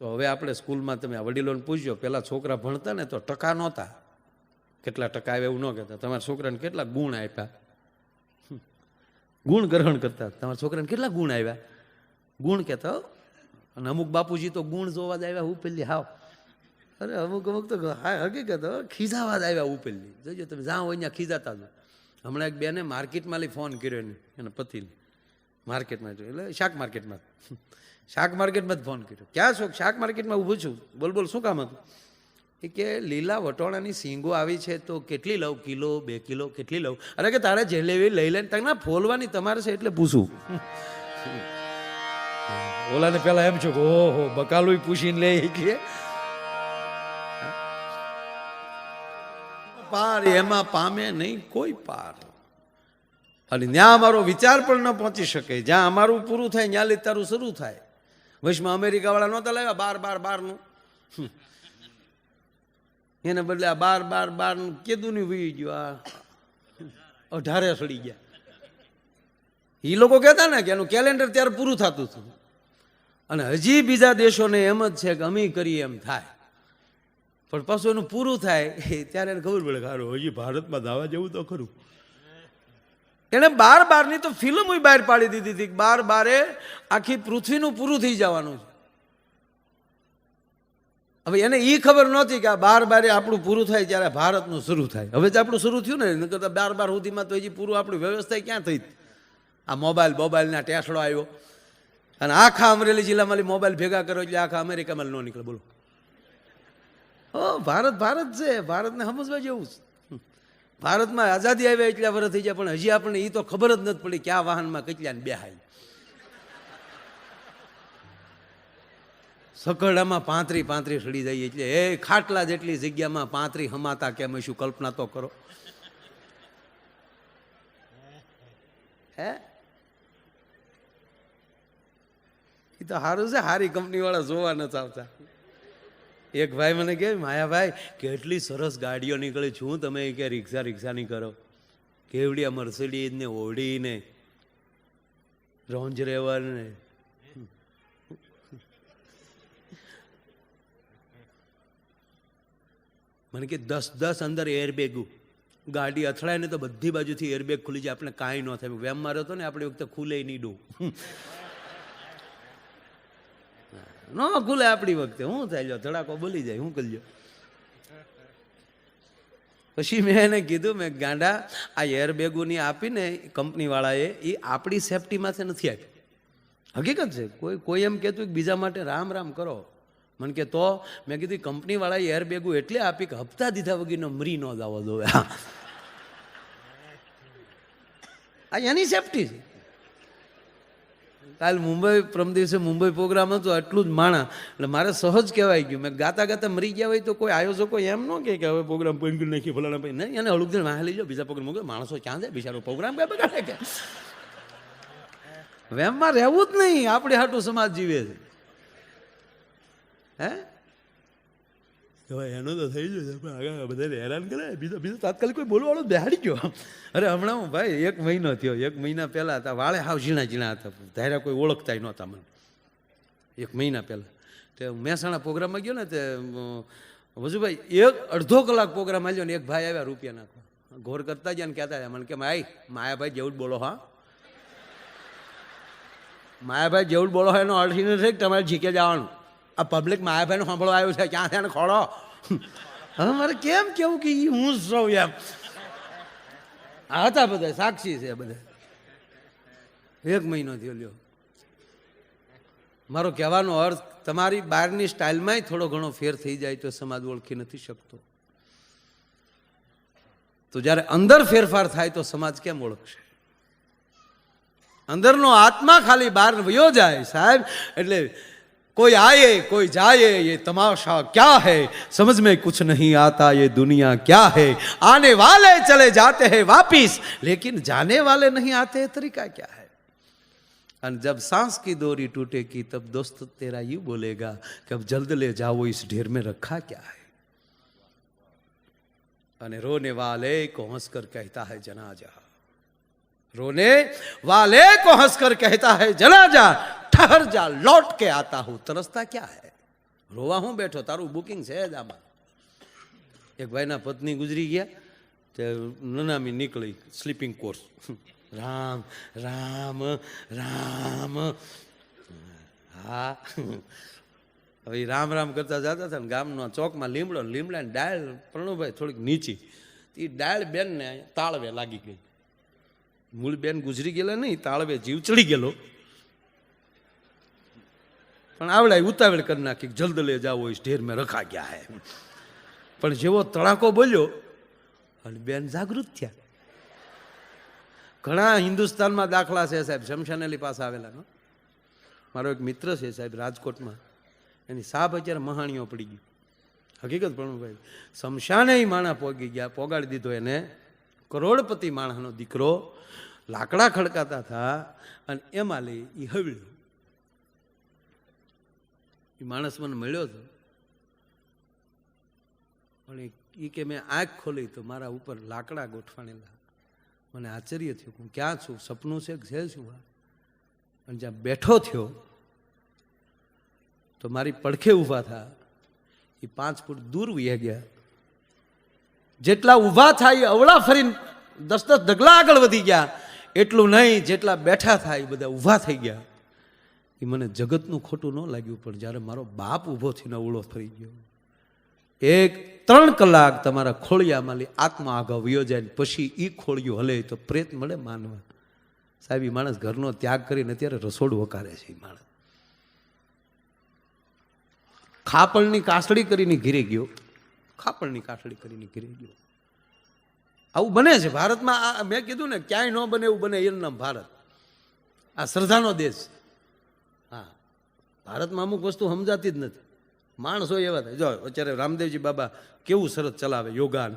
તો હવે આપણે સ્કૂલમાં તમે વડીલોને પૂછજો પહેલાં છોકરા ભણતા ને તો ટકા નહોતા. કેટલા ટકા આવ્યા એવું ન કહેતા. તમારા છોકરાને કેટલા ગુણ આપ્યા. ગુણ ગ્રહણ કરતા. તમારા છોકરાને કેટલા ગુણ આવ્યા? ગુણ કહેતા અને અમુક બાપુજી તો ગુણ જોવા જ આવ્યા ઉપેલી હાવ. અરે, અમુક અમુક તો હા, હકીકત ખીજાવા જ આવ્યા ઉપેલી જોજો, તમે જાઓ અહીંયા ખીજાતા જ હમણાં એક બેને માર્કેટમાં લઈ ફોન કર્યો એને, એના પતિને. માર્કેટમાં એટલે શાક માર્કેટમાં. શાક માર્કેટમાં જ ફોન કર્યો. ક્યાં છો? શાક માર્કેટમાં ઊભું છું. બોલ બોલ, શું કામ હતું? એ કે લીલા વટોણાની સિંગો આવી છે તો કેટલી લઉં? કિલો, બે કિલો, કેટલી લઉં? અરે કે તારે જે લેવી લઈ લઈને તને ફોલવાની તમારે છે એટલે પૂછું. ઓલાને પેલા એમ છો કે, ઓહો બકાલું પૂછીને લે. કે પાર એમાં પામે નહીં, કોઈ પાર. અને ત્યાં અમારો વિચાર પણ ન પહોંચી શકે. જ્યાં અમારું પૂરું થાય, ત્યાં લેતારું શરૂ થાય. વચમાં અમેરિકાવાળા નહોતા લાવ્યા, બાર બાર, બારનું. એને બદલે આ બાર બાર, બારનું કેદું નહીં વી ગયું, આ અઢારે સડી ગયા. એ લોકો કહેતા ને કે એનું કેલેન્ડર ત્યારે પૂરું થતું હતું. અને હજી બીજા દેશોને એમ જ છે કે અમે કરીએ એમ થાય. પણ પાછું એનું પૂરું થાય ત્યારે એને ખબર પડે કે હજી ભારતમાં દાવા જેવું તો ખરું. એણે બાર બારની તો ફિલ્મ બહાર પાડી દીધી હતી બાર બારે આખી પૃથ્વીનું પૂરું થઈ જવાનું છે. હવે એને એ ખબર નહોતી કે આ બાર બારે આપણું પૂરું થાય ત્યારે ભારતનું શરૂ થાય. હવે તો આપણું શરૂ થયું ને કરતા બાર બાર સુધીમાં તો હજી પૂરું આપણી વ્યવસ્થા ક્યાં થઈ? આ મોબાઈલ મોબાઈલના ટેસડો આવ્યો. અને આખા અમરેલી જિલ્લામાં મોબાઈલ ભેગા કરો એટલે આખા અમેરિકામાં ન નીકળે, બોલો. ઓ, ભારત ભારત છે. ભારતને સમજવા જેવું છે. ભારતમાં આઝાદી આવ્યા એટલા વર્ષ થઈ જાય પણ હજી આપણને એ તો ખબર જ નથી પડી ક્યાં વાહનમાં કેટલા ને બેહાય. સકરડામાં પાંત્રી પાંત્રી સડી જાય એટલે, એ ખાટલા જેટલી જગ્યામાં પાંત્રી હમાતા કેમ શું કલ્પના તો કરો? હે? એ તો સારું છે સારી કંપનીવાળા જોવા નથી આવતા. એક ભાઈ મને કહે માયાભાઈ કેટલી સરસ ગાડીઓ નીકળે. છું તમે કે રિક્ષા રિક્ષાની કરો? કેવડી મર્સિડીઝ ને ઓડી ને રોન્જ રેવરને મને કે દસ દસ અંદર એરબેગું ગાડી અથડાય ને તો બધી બાજુથી એરબેગ ખુલી જાય. આપણે કાંઈ ન થાય. વેમ માર્યો હતો ને, આપણે વખતે ખુલે નહીં ડું. ન ખુલે આપણી વખતે. શું થાય ધડાકો બોલી જાય શું કરજો પછી મેં એને કીધું, મેં ગાંડા, આ એરબેગોની આપીને કંપનીવાળાએ એ આપણી સેફટીમાંથી નથી આપી. હકીકત છે, કોઈ કોઈ એમ કહેતું કે બીજા માટે રામ રામ કરો. મને કે તો, મેં કીધું કંપનીવાળાએ એરબેગો એટલે આપી કે હપ્તા દીધા વગરનો મરી ન દાવો દો આ એની સેફટી છે. કાલ મુંબઈ પ્રમ દિવસે મુંબઈ પ્રોગ્રામ હતો એટલું જ માણા. એટલે મારે સહજ કહેવાય ગયું. મેં ગાતા ગાતા મરી ગયા હોય તો કોઈ આયોજકો એમ ન કે હવે પ્રોગ્રામ કરી નાખી ફલાણા ભાઈ. નહીં, એને હળુક વાહ લઈ જાઓ, બીજા પ્રોગ્રામ મૂકે માણસો ક્યાં જાય? બિચારો પ્રોગ્રામ ક્યાં બગાડે કે? વેમમાં રહેવું જ નહીં. આપણે હાટું સમાજ જીવે છે. હે? હવે એનો તો થઈ ગયું છે. પણ આગળ બધાને હેરાન કરે બીજો બીજો તાત્કાલિક કોઈ બોલવાળો બેહાડી ગયો. અરે હમણાં હું ભાઈ, એક મહિનો થયો. એક મહિના પહેલાં હતા. વાળે હાવ ઝીણા ઝીણા હતા. ધાર્યા કોઈ ઓળખતાય નહોતા મને. એક મહિના પહેલાં. તે મહેસાણા પ્રોગ્રામમાં ગયો ને તે વજુભાઈ એક અડધો કલાક પ્રોગ્રામ આવ્યો ને એક ભાઈ આવ્યા રૂપિયા નાખો ઘોર કરતા ગયા ને કહેતા મને કે માય માયાભાઈ જેવું જ બોલો, હા? માયાભાઈ જેવું બોલો, હા, એનો અર્થ નથી કે તમારે જીકે જવાનું. આ પબ્લિક માયાભાઈનો સાંભળવા આવ્યું છે, ક્યાં છે ખોળો? હવે મારે કેમ કેવું કે હું સૌ એમ. આ હતા બધા, સાક્ષી છે બધા. એક મહિનો થયો લ્યો. મારો કહેવાનો અર્થ, તમારી બહારની સ્ટાઇલમાંય થોડો ઘણો ફેર થઈ જાય તો સમાજ ઓળખી નથી શકતો. તો જ્યારે અંદર ફેરફાર થાય તો સમાજ કેમ ઓળખશે? અંદરનો આત્મા ખાલી બહાર વયો જાય સાહેબ. એટલે कोई आए, कोई जाए, ये तमाशा क्या है? समझ में कुछ नहीं आता, ये दुनिया क्या है? आने वाले चले जाते हैं वापिस, लेकिन जाने वाले नहीं आते, तरीका क्या है? और जब सांस की दूरी टूटेगी, तब दोस्त तेरा यू बोलेगा कि अब जल्द ले जाओ, इस ढेर में रखा क्या है? अने रोने वाले को हंसकर कहता है, जनाजा। रोने वाले को हंसकर कहता है जना जा ठहर जा लौट के आता हूं तरसता क्या है રોવા હું બેઠો તારું બુકિંગ છે જ આમાં એક ભાઈના પત્ની ગુજરી ગયા તે નનામી નીકળી સ્લીપિંગ કોર્સ રામ રામ રામ હા હવે ઈ રામ રામ કરતા જતા હતા ને ગામનો ચોકમાં લીમડો ને લીમડાની ડાળ પ્રણુભાઈ થોડીક નીચી એ ડાળ બેનને તાળવે લાગી ગઈ મૂળ બેન ગુજરી ગયેલા નહીં, તાળવે જીવ ચડી ગયેલો. પણ આવડાય, ઉતાવળ કરી નાખી, જલ્દ લે જાઓ ઢેર મેં રખા ગયા હે. પણ જેવો તડાકો બોલ્યો, અને બેન જાગૃત થયા. ઘણા હિન્દુસ્તાનમાં દાખલા છે સાહેબ શમશાનેલી પાસે આવેલા નો મારો એક મિત્ર છે સાહેબ, રાજકોટમાં. એની સાપ અત્યારે મહાણીઓ પડી ગયું હકીકત પ્રણુભાઈ શમશાને માણા પોગી ગયા, પોગાડી દીધો એને. કરોડપતિ માણસનો દીકરો લાકડા ખડકાતા હતા અને એમાં લઈ એ હવળ્યો. એ માણસ મને મળ્યો હતો પણ એ કે મેં આંખ ખોલી તો મારા ઉપર લાકડા ગોઠવાણેલા. મને આશ્ચર્ય થયું હું ક્યાં છું? સપનું છે છે શું આ? અને જ્યાં બેઠો થયો તો મારી પડખે ઊભા થા. એ પાંચ ફૂટ દૂર વહી ગયા. જેટલા ઊભા થાય અવળા ફરીને દસ દસ ડગલા આગળ વધી ગયા. એટલું નહીં, જેટલા બેઠા થાય બધા ઊભા થઈ ગયા. એ મને જગતનું ખોટું ન લાગ્યું, પણ જ્યારે મારો બાપ ઊભો થઈને અવળો ફરી ગયો. એક ત્રણ કલાક તમારા ખોળિયામાં લી આત્મા આગળ વયો જાય ને પછી એ ખોળિયું હલે તો પ્રેત મળે માનવા. સાહેબ એ માણસ ઘરનો ત્યાગ કરીને અત્યારે રસોડું વકારે છે એ માણસ. ખાપણની કાસડી કરીને ઘીરે ગયો. ખાપણની કાસડી કરીને ઘીરે ગયો. આવું બને છે. ભારતમાં આ મેં કીધું ને, ક્યાંય ન બને એવું બને, એનું નામ ભારત. આ શ્રદ્ધાનો દેશ હા. ભારતમાં અમુક વસ્તુ સમજાતી જ નથી. માણસો એવા થાય. જો, અત્યારે રામદેવજી બાબા કેવું સરસ ચલાવે યોગા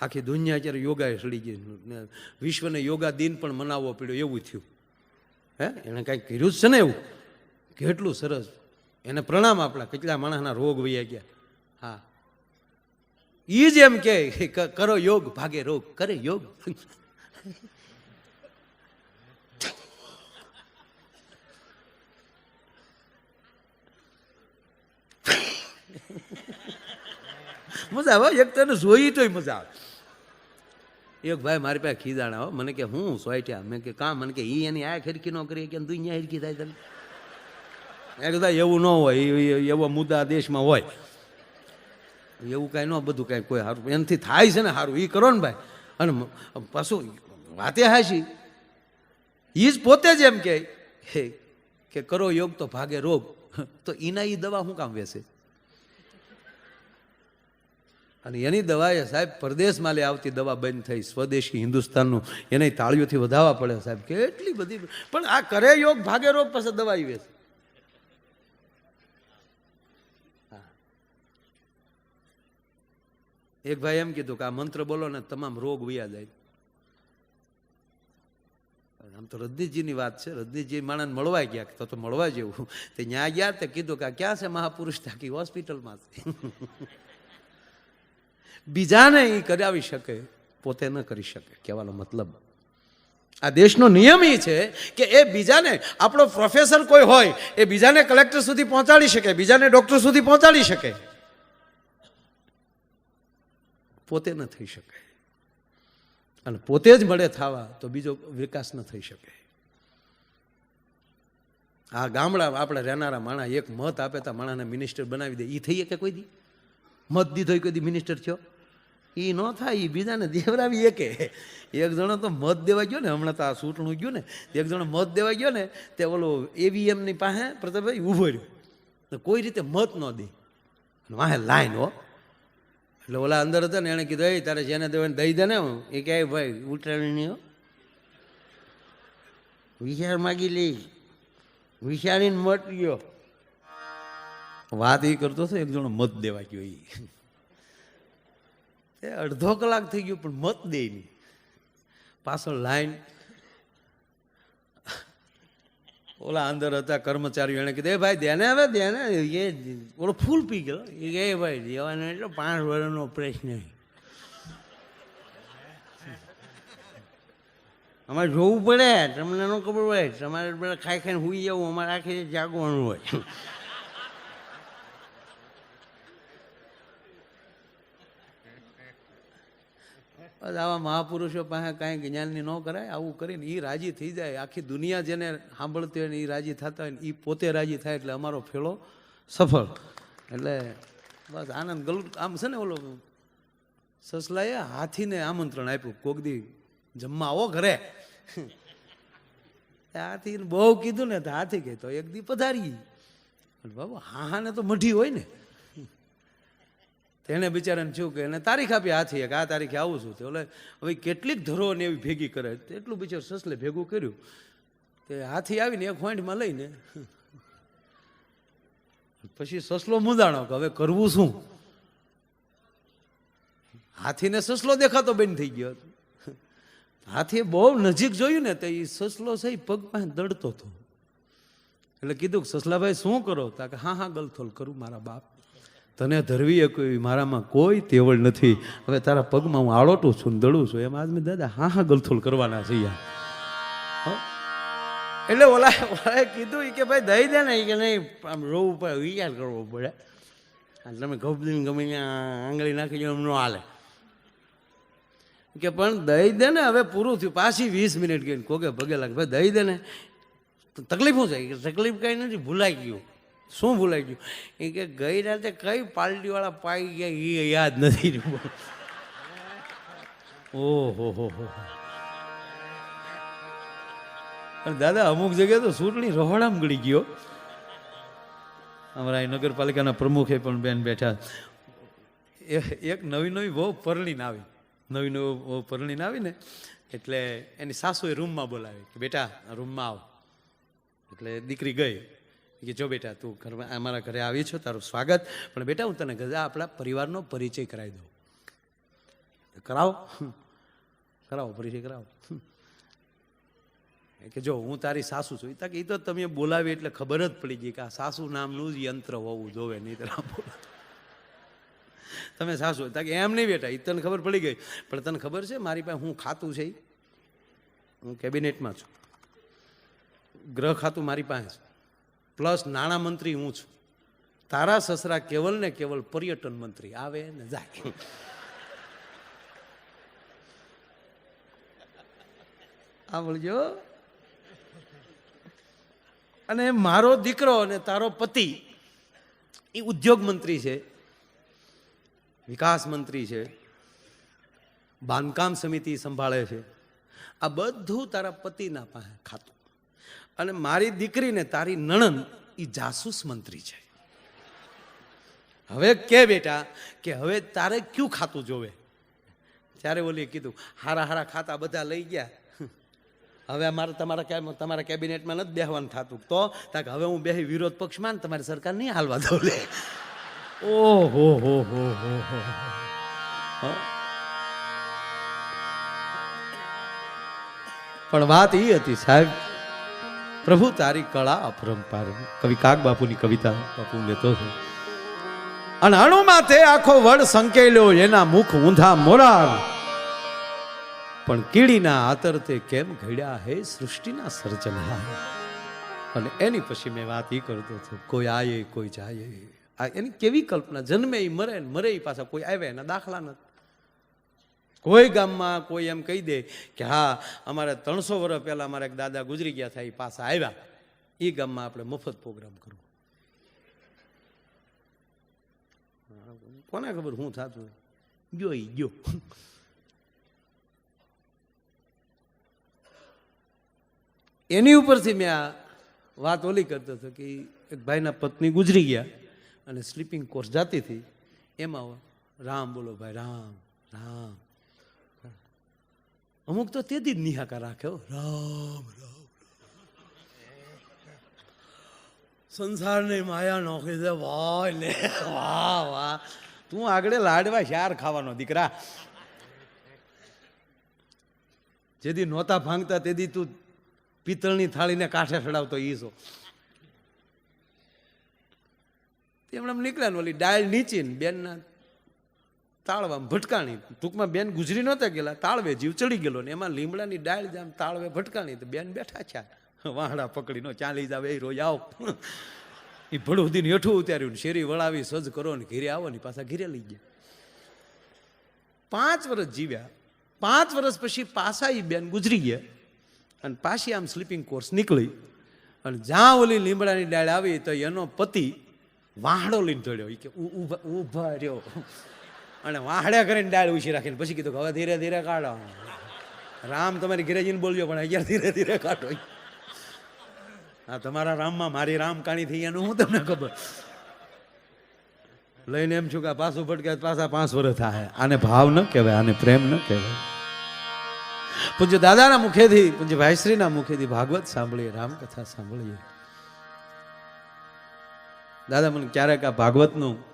આખી દુનિયા અત્યારે યોગાએ સડી ગઈ. વિશ્વને યોગા દિન પણ મનાવવો પડ્યો એવું થયું. હે? એણે કાંઈક કર્યું જ છે ને એવું? કેટલું સરસ. એને પ્રણામ આપણા. કેટલા માણસના રોગ વૈયા ગયા. હા. એ જ એમ કે કરો યોગ, ભાગે રોગ, કરે યોગ. મજા આવે એક તને જોઈ તોય મજા આવે. એક ભાઈ, મારી પાસે ખીજાણા હો. મને કે, હું સોયટ્યા? મેં કે, કાં? મને કે, ઈ એની આ ખરકી ન કરીએ કે દુનિયા હરકી થાય તમે એ કદાચ એવું ન હોય એવો મુદ્દા દેશમાં હોય. એવું કાંઈ ન બધું કાંઈ કોઈ સારું એનાથી થાય છે ને સારું એ કરો ને ભાઈ. અને પાછું વાતે હાશી એ જ પોતે જ એમ કે હે, કે કરો યોગ તો ભાગે રોગ. તો એના એ દવા શું કામ વેસે અને એની દવાએ સાહેબ પરદેશમાં લે આવતી દવા બંધ થઈ સ્વદેશી હિન્દુસ્તાનનું એને તાળીઓથી વધાવવા પડે સાહેબ. કેટલી બધી પણ આ કરે યોગ ભાગે રોગ પાસે દવા વેસે એક ભાઈ એમ કીધું કે આ મંત્ર બોલો ને તમામ રોગ વયા જાય. આમ તો રજનીજીની વાત છે. રજનીજી માણસ મળવા ગયા તો તો મળવા જેવું. તે ત્યાં ગયા તે કીધું કે ક્યાં છે મહાપુરુષ? તાકી હોસ્પિટલમાં છે. બીજાને એ કરાવી શકે, પોતે ન કરી શકે કહેવાનો મતલબ. આ દેશનો નિયમ એ છે કે એ બીજાને, આપણો પ્રોફેસર કોઈ હોય, એ બીજાને કલેક્ટર સુધી પહોંચાડી શકે, બીજાને ડૉક્ટર સુધી પહોંચાડી શકે. પોતે ન થઈ શકે. અને પોતે જ મળે થવા તો બીજો વિકાસ ન થઈ શકે. આ ગામડા આપણે રહેનારા માણા એક મત આપે તો માણાને મિનિસ્ટર બનાવી દે. એ થઈ કે કોઈ દી? મત દીધો કોઈ દી મિનિસ્ટર થયો? એ ન થાય એ બીજાને દેવરાવી એકે એક જણો તો મત દેવા ગયો ને, હમણાં તો આ સૂંટણું ગયું ને, એક જણો મત દેવા ગયો ને, તે ઓલો એવીએમની પાસે પ્રતાપભાઈ ઊભો રહ્યો. કોઈ રીતે મત ન દે. વાહે લાઈન હો. એટલે ઓલા અંદર હતા ને, એણે કીધું, એ, તારે જેને દેવાને દઈ દે ને એ કહે, ભાઈ ઉતરાણી હો. વિચાર માગી લઈ વિચારીને મત ગયો વાત એ કરતો હતો, એક જણો મત દેવા ગયો એ અડધો કલાક થઈ ગયો, પણ મત દે નહીં. પાછળ લાઈન ઓલા અંદર હતા કર્મચારીઓ, એને કીધું, એ ભાઈ, દેને હવે, દેને. એ ઓલો ફૂલ પી ગયો. એ કે, "એ ભાઈ, દેવાનો એટલે પાંચ વર્ષનો પ્રશ્ન છે." અમારે જોવું પડે, તમને ન ખબર હોય, તમારે પેલા ખાઈ ખાઈને હુઈ જવું, અમારે આખી જાગવાનું હોય. બસ આવા મહાપુરુષો પાસે કાંઈ જ્ઞાનની ન કરાય, આવું કરીને એ રાજી થઈ જાય. આખી દુનિયા જેને સાંભળતી હોય ને એ રાજી થતા હોય ને એ પોતે રાજી થાય એટલે અમારો ફેળો સફળ. એટલે બસ આનંદ ગલ આમ છે ને ઓલો સસલાએ હાથીને આમંત્રણ આપ્યું, કોક દી જમવા આવો ઘરે. હાથી બહુ કીધું ને તો હાથી કહે, તો એક દી પધારી બાબુ હા હા ને તો મઢી હોય ને. તેને બિચારાને શું કે એને તારીખ આપી, હાથી કે આ તારીખે આવું છું તે ઓલે હવે કેટલીક ધરો ને એવી ભેગી કરે. એટલું બિચાર સસલે ભેગું કર્યું. તે હાથી આવીને એક હોઈન્ટમાં લઈને પછી સસલો મુદાણો કે હવે કરવું શું? હાથીને સસલો દેખાતો બેન થઈ ગયો. હતો હાથીએ બહુ નજીક જોયું ને તો એ સસલો છે એ પગમાં દડતો હતો. એટલે કીધું કે, સસલાભાઈ, શું કરો? તા કે, હા હા, ગલથોલ કરું મારા બાપ. તને ધરવી કોઈ, મારામાં કોઈ તેવડ નથી. હવે તારા પગમાં હું આળોટું છું દળું છું. એમ આદમી દાદા, હા હા, ગલથોલ કરવાના છે યાર? એટલે ઓલા, ઓલાએ કીધું કે ભાઈ દઈ દે ને કે નહીં, આમ રોવું પડે વિચાર કરવો પડે. આ તમે ગભરીને ગમે આંગળી નાખી જો એમ ન હાલે. કે પણ દઈ દે ને, હવે પૂરું થયું. પાછી વીસ મિનિટ ગઈ કોકે ભગે લાગે. ભાઈ દઈ દે ને. તકલીફ શું કે તકલીફ કાંઈ નથી, ભૂલાઈ ગયું. શું ભૂલાઈ ગયું? એ કે ગઈ રાતે કઈ પાલટીવાળા પાઈ ગયા એ યાદ નથી રહ્યું. ઓહો, હો હો દાદા, અમુક જગ્યાએ તો ચૂંટણી રહોડામ ગળી ગયો અમારા નગરપાલિકાના પ્રમુખે પણ બેન બેઠા. એક નવી નવી બહુ પરણીને આવી. નવી નવી બહુ પરણીને આવીને એટલે એની સાસુએ રૂમમાં બોલાવી કે બેટા, રૂમમાં આવ. એટલે દીકરી ગઈ. કે જો બેટા તું ઘરમાં અમારા ઘરે આવી છો, તારું સ્વાગત. પણ બેટા હું તને ગજા આપણા પરિવારનો પરિચય કરાવી દઉં. કરાવો. કરાવો, પરિચય કરાવો. કે જો હું તારી સાસુ છું. કે એ તો તમે બોલાવી એટલે ખબર જ પડી ગઈ કે આ સાસુ નામનું જ યંત્ર હોવું જોવે, નહીં તમે સાસુ તા કે એમ નહીં બેટા એ તને ખબર પડી ગઈ. પણ તને ખબર છે, મારી પાસે હું ખાતું છે હું કેબિનેટમાં છું. ગ્રહ ખાતું મારી પાસે છે. પ્લસ નાણાં મંત્રી હું છું. તારા સસરા કેવલ ને કેવલ પર્યટન મંત્રી. આવે ને જાય. આવડજો અને મારો દીકરો અને તારો પતિ, એ ઉદ્યોગ મંત્રી છે, વિકાસ મંત્રી છે, બાંધકામ સમિતિ સંભાળે છે. આ બધું તારા પતિના પાસે ખાતું. અને મારી દીકરીને તારી નણંદ એ જાસૂસ મંત્રી છે. હવે કે બેટા, કે હવે તારે ક્યુ ખાતું જોવે? ત્યારે ઓલી કીધું, હારા હારા ખાતા બધા લઈ ગયા. હવે અમારે તમારા તમારા કેબિનેટમાં નથી બેહવાનું થતું તો તાકે હવે હું બેહી વિરોધ પક્ષમાં તમારી સરકાર નહીં હાલવા દઉં લે. ઓહો, હો હો હો હો. પણ વાત એ હતી સાહેબ પ્રભુ, તારી કળા અપરંપાર. કવિ કાગ બાપુની કવિતા બાપુ લેતો છે. અને અણુમાં તે આખો વડ સંકેલ્યો, એના મુખ ઊંધા મોરાર. પણ કીડીના આતર તે કેમ ઘડ્યા હે, સૃષ્ટિના સર્જનહાર. અને એની પછી મેં વાત એ કરતો હતો, કોઈ આયે, કોઈ જાય. આ એની કેવી કલ્પના? જન્મે મરે મરે પાછા કોઈ આવે એના દાખલા નથી. કોઈ ગામમાં કોઈ એમ કહી દે કે હા, અમારે ત્રણસો વર્ષ પહેલાં અમારા એક દાદા ગુજરી ગયા થાય એ પાછા આવ્યા. એ ગામમાં આપણે મફત પ્રોગ્રામ કરવો. કોને ખબર શું થતું ગયો ઈ, ગયો. એની ઉપરથી મેં આ વાત ઓલી કરતો હતો કે એક ભાઈના પત્ની ગુજરી ગયા અને સ્લીપિંગ કોર્સ જાતી હતી. એમાં રામ બોલો, ભાઈ, રામ રામ. અમુક તો તેથી જ નિહાકા રાખે હો. રામ રામ સંસારની માયા નોખી દે વાહ, લે, વાહ વાહ. તું આગળ લાડવા શાર ખાવાનો દીકરા. જેદી નહોતા ભાંગતા તેદી તું પિત્તળની થાળીને કાંઠે ચડાવતો ઈ છો. તેમણે નીકળ્યા ઓલી ડાળ નીચી બેનના તાળવામાં ભટકાણી. ટૂંકમાં બેન ગુજરી નહોતા ગયેલા, તાળવે જીવ ચડી ગયેલો ને એમાં લીમડાની ડાળ જેમ તાળવે ભટકાણી તો બેન બેઠા છે વાહડા પકડીનો ચાલી જાવ, એ રોજ આવો. એ ભડું હેઠું ઉતાર્યું શેરી વળાવી, સજ કરો ને ઘીરે આવો ને પાછા ઘીરે લઈ ગયા. પાંચ વર્ષ જીવ્યા. પાંચ વર્ષ પછી પાછા એ બેન ગુજરી ગયા અને પાછી આમ સ્લીપિંગ કોર્સ નીકળી. અને જ્યાં ઓલી લીમડાની ડાળ આવી તો એનો પતિ વાહડો લઈને ધડ્યો એ કે ઊભા રહ્યો. અને વાહડ્યા કરીને ડાળ ઉછી રાખીને પછી કીધું કે હવે ધીરે ધીરે કાઢો. રામ તમારી ઘરે જઈને બોલજો પણ અહીંયા ધીરે ધીરે કાઢો. હા તમારા રામમાં મારી રામ કાણી થઈ એનું હું તમને ખબર? લઈને એમ છું કે આ પાછું ભટકે પાછા પાંચ વર્ષ થાય. આને ભાવ ન કહેવાય, આને પ્રેમ ન કહેવાય. પૂજ્ય દાદાના મુખેથી, પૂજ્ય ભાઈશ્રીના મુખેથી ભાગવત સાંભળીએ, રામકથા સાંભળીએ. દાદા મને ક્યારેક આ ભાગવતનું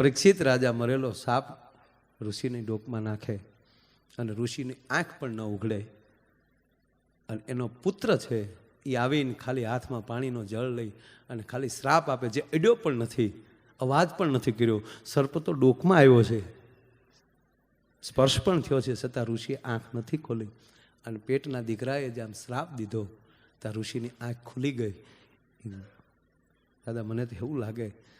પરીક્ષિત રાજા મરેલો સાપ ઋષિની ડોકમાં નાખે અને ઋષિની આંખ પણ ન ઉઘડે. અને એનો પુત્ર છે એ આવીને ખાલી હાથમાં પાણીનો જળ લઈ અને ખાલી શ્રાપ આપે જે અડ્યો પણ નથી, અવાજ પણ નથી કર્યો. સર્પ તો ડોકમાં આવ્યો છે. સ્પર્શ પણ થયો છે, છતાં ઋષિએ આંખ નથી ખોલી. અને પેટના દીકરાએ જે આમ શ્રાપ દીધો ત્યાં ઋષિની આંખ ખુલી ગઈ. દાદા, મને તો એવું લાગે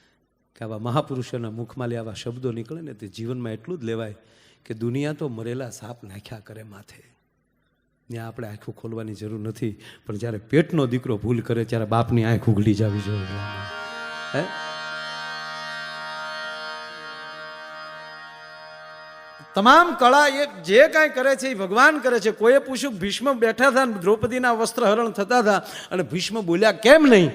કે આવા મહાપુરુષોના મુખમાંથી આવા શબ્દો નીકળે ને તે જીવનમાં એટલું જ લેવાય કે દુનિયા તો મરેલા સાપ નાખ્યા કરે માથે. ત્યાં આપણે આંખું ખોલવાની જરૂર નથી, પણ જ્યારે પેટનો દીકરો ભૂલ કરે ત્યારે બાપની આંખ ઉઘડી જવી જોઈએ. હે? તમામ કળા એક જે કાંઈ કરે છે એ ભગવાન કરે છે. કોઈએ પૂછ્યું, ભીષ્મ બેઠા હતા દ્રૌપદીના વસ્ત્ર હરણ થતા હતા અને ભીષ્મ બોલ્યા, કેમ નહીં?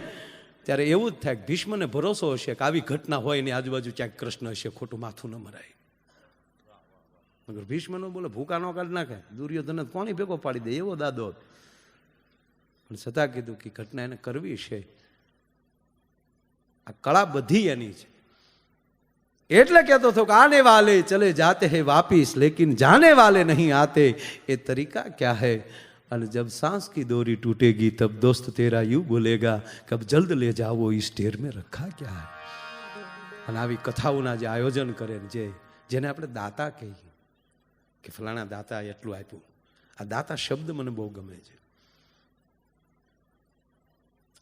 ત્યારે એવું જ થાય ભીષ્મને ભરોસો હશે કે આવી ઘટના હોય એની આજુબાજુ ક્યાંક કૃષ્ણ હશે, ખોટું માથું ન મરાય. મગર ભીષ્મનો બોલે, ભૂકા નો કાઢ નાખે. દુર્યોધન કોની ભેગો પાડી દે, એવો દાદો પણ છતાં કીધું કે ઘટના એને કરવી છે. આ કળા બધી એની છે. એટલે કહેતો હતો કે આને વાલે, ચલે જાતે હે વાપિસ, લેકિન જાને વાલે નહીં આતે. એ તરીકા ક્યાં હૈ? અને જબ सांस કી દોરી टूटेगी તબ દોસ્ત તેરા યુ બોલેગા, કબ જલ્દ લે જાઓ ઈ સ્ટેર મેં રખા ક્યા અને આવી કથાઓના જે આયોજન કરે જે, જેને આપણે દાતા કહીએ કે ફલાણા દાતા એટલું આપ્યું. આ દાતા શબ્દ મને બહુ ગમે છે.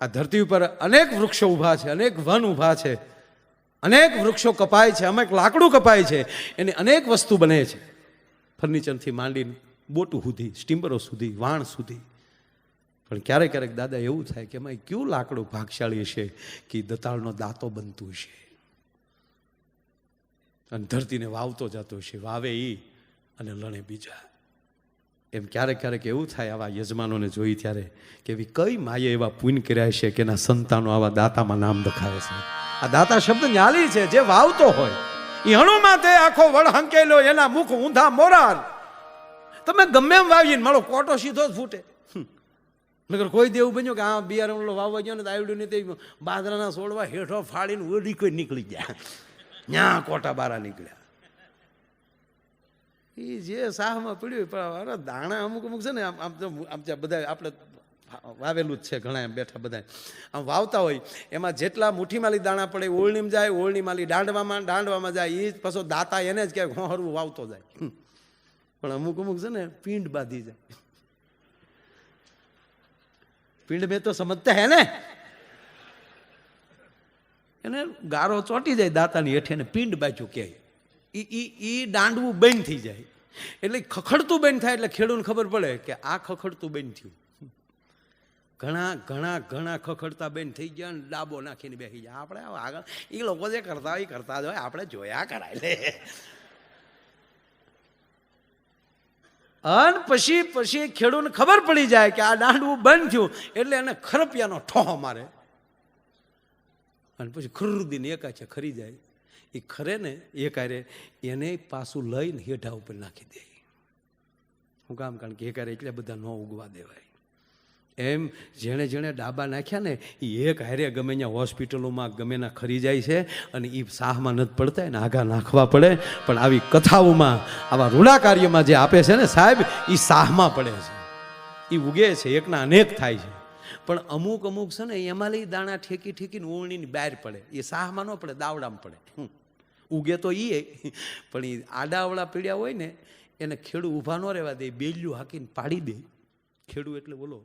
આ ધરતી ઉપર અનેક વૃક્ષો ઊભા છે, અનેક વન ઊભા છે, અનેક વૃક્ષો કપાય છે અનેક લાકડું કપાય છે, એની અનેક વસ્તુ બને છે. ફર્નિચરથી માંડીને બોટું સુધી, સ્ટીમરો સુધી, વાણ સુધી. પણ ક્યારેક ક્યારેક દાદા એવું થાય કે, એમાં કયું લાકડું ભાગશાળી છે કે દતાળનો દાંતો બનતું છે અને ધરતીને વાવતો જતો છે વાવે ઈ અને લણે બીજા. એમ ક્યારેક ક્યારેક એવું થાય આવા યજમાનોને જોઈ ત્યારે કે એવી કઈ માએ એવા પુણ્ય કર્યા છે કે એના સંતાનો આવા દાતામાં નામ દખાવે છે. આ દાતા શબ્દ ન્યાલી છે, જે વાવતો હોય. એ હણુમાં તે આખો વડ હંકેલો, એના મુખ ઊંધા મોરાર. તમે ગમે એમ વાવીને મારો કોટો સીધો જ ફૂટે. નગર કોઈ દેવું બન્યું કે આ બિયારણ વાવવા ગયો ને તો આવડ્યું નહીં તે બાજરાના છોડવા હેઠો ફાડીને ઓડી કોઈ નીકળી ગયા. ન્યા કોટા બારા નીકળ્યા. એ જે સાહમાં પીડ્યું પણ દાણા અમુક અમુક છે ને, આમ આમ આમ બધા આપણે વાવેલું જ છે ઘણા એમ બેઠા બધા આમ વાવતા હોય, એમાં જેટલા મુઠ્ઠીમાલી દાણા પડે, ઓળણીમાં જાય, ઓળણીમાલી દાંડવામાં દાંડવામાં જાય એ પછી દાતા એને જ કે હોહરવું વાવતો જાય. પણ અમુક અમુક છે ને પીંડ બાંધી જાય પીંડ મેં તો સમજતા હે ને? એને ગારો ચોંટી જાય દાતાની હેઠે ને પિંડ બાજુ કહે. એ ઈ દાંડવું બંધ થઈ જાય. એટલે ખખડતું બંધ થાય એટલે ખેડૂને ખબર પડે કે આ ખખડતું બંધ થયું. ઘણા ઘણા ઘણા ખખડતા બેન થઈ ગયા ને ડાબો નાખીને બેસી જાય આપણે આગળ એ લોકો જે કરતા હોય એ કરતા જ હોય. આપણે જોયા કરાય લે. અન પછી પછી ખેડૂતને ખબર પડી જાય કે આ દાંડવું બંધ થયું. એટલે એને ખરપિયાનો ઠો મારે. અને પછી ખુરદીને એકાચે ખરી જાય. એ ખરે ને, એ કારે એને પાછું લઈને હેઠા ઉપર નાખી દે. શું કામ, કારણ કે એ કારે એટલે બધા ન ઉગવા દેવાય. એમ જેણે જેણે ડાબા નાખ્યા ને એ એક હારે ગમે ત્યાં હોસ્પિટલોમાં ગમે ના ખરી જાય છે અને એ સાહમાં નથી પડતા, એને આઘા નાખવા પડે. પણ આવી કથાઓમાં, આવા રૂડા જે આપે છે ને સાહેબ એ સાહમાં પડે છે. એ ઉગે છે, એકના અનેક થાય છે. પણ અમુક અમુક છે ને એમાં લઈ દાણા ઠેકી ઠેકીને ઓળણીની બહાર પડે. એ સાહમાં ન પડે, દાવડામાં પડે. ઉગે તો એ. પણ એ આડાવડા પીડ્યા હોય ને, એને ખેડૂ ઊભા ન રહેવા દે, બેલ્યું હાકીને પાડી દે. ખેડૂ એટલે બોલો